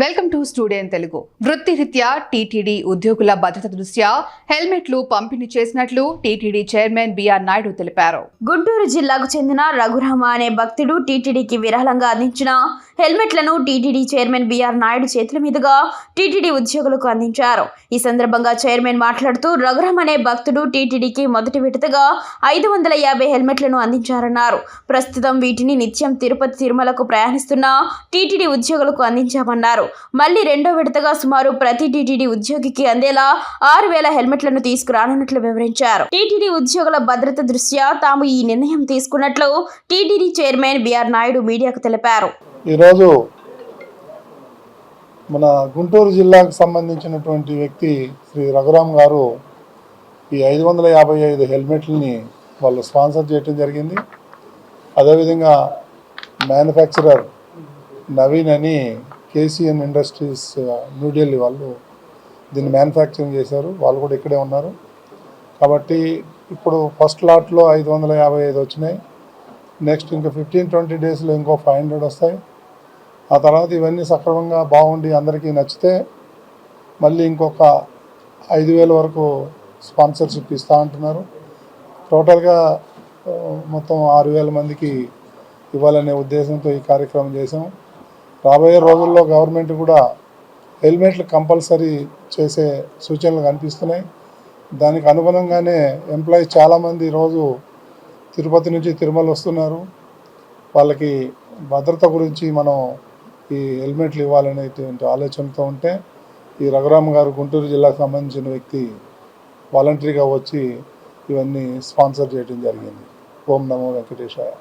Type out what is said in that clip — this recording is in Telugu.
Welcome to studio Telugu. వృత్తిరీత్యా టీటీడీ ఉద్యోగుల భద్రత దృష్ట్యా హెల్మెట్లు పంపిణీ చేసినట్లు టీటీడీ చైర్మన్ బిఆర్ నాయుడు తెలిపారు. గుంటూరు జిల్లాకు చెందిన రఘురామ అనే భక్తుడు టీటీడీకి విరాళంగా అందించిన హెల్మెట్లను TTD chairman B R Naidu చేతుల మీదుగా టీటీడీ ఉద్యోగులకు అందించారు. ఈ సందర్భంగా చైర్మన్ మాట్లాడుతూ రఘురామ్ అనే భక్తుడు టీటీడీకి మొదటి విడతగా ఐదు వందల యాభై హెల్మెట్లను అందించారన్నారు. ప్రస్తుతం వీటిని నిత్యం తిరుపతి తిరుమలకు ప్రయాణిస్తున్న టీటీడీ ఉద్యోగులకు అందించామన్నారు. మళ్ళీ రెండో విడతగా సుమారు ప్రతి టీటీడీ ఉద్యోగికి అందేలా ఆరు వేల హెల్మెట్లను తీసుకురానున్నట్లు వివరించారు. టీటీడీ ఉద్యోగుల భద్రత దృష్ట్యా తాము ఈ నిర్ణయం తీసుకున్నట్లు టీటీడీ చైర్మన్ బీఆర్ నాయుడు మీడియాకు తెలిపారు. ఈరోజు మన గుంటూరు జిల్లాకు సంబంధించినటువంటి వ్యక్తి శ్రీ రఘురామ్ గారు ఈ ఐదు వందల యాభై ఐదు హెల్మెట్లని వాళ్ళు స్పాన్సర్ చేయటం జరిగింది. అదేవిధంగా మ్యానుఫ్యాక్చరర్ నవీన్ అని కేసీఎన్ ఇండస్ట్రీస్ న్యూఢిల్లీ వాళ్ళు దీన్ని మ్యానుఫ్యాక్చరింగ్ చేశారు. వాళ్ళు కూడా ఇక్కడే ఉన్నారు. కాబట్టి ఇప్పుడు ఫస్ట్ లాట్లో ఐదు వందల యాభై ఐదు వచ్చినాయి. నెక్స్ట్ ఇంకా ఫిఫ్టీన్ ట్వంటీ డేస్లో ఇంకో ఫైవ్ హండ్రెడ్ వస్తాయి. ఆ తర్వాత ఇవన్నీ సక్రమంగా బాగుండి అందరికీ నచ్చితే మళ్ళీ ఇంకొక ఐదు వేల వరకు స్పాన్సర్షిప్ ఇస్తూ అంటున్నారు. టోటల్గా మొత్తం ఆరు వేల మందికి ఇవ్వాలనే ఉద్దేశంతో ఈ కార్యక్రమం చేసాం రాబోయే రోజుల్లో గవర్నమెంట్ కూడా హెల్మెట్లు కంపల్సరీ చేసే సూచనలు కనిపిస్తున్నాయి. దానికి అనుగుణంగానే ఎంప్లాయీస్ చాలామంది రోజు తిరుపతి నుంచి తిరుమల వస్తున్నారు. వాళ్ళకి భద్రత గురించి మనం ఈ హెల్మెట్లు ఇవ్వాలనేటువంటి ఆలోచనతో ఉంటే ఈ రఘురామ్ గారు గుంటూరు జిల్లాకు సంబంధించిన వ్యక్తి వాలంటరీగా వచ్చి ఇవన్నీ స్పాన్సర్ చేయడం జరిగింది. ఓం నమో వెంకటేశాయ.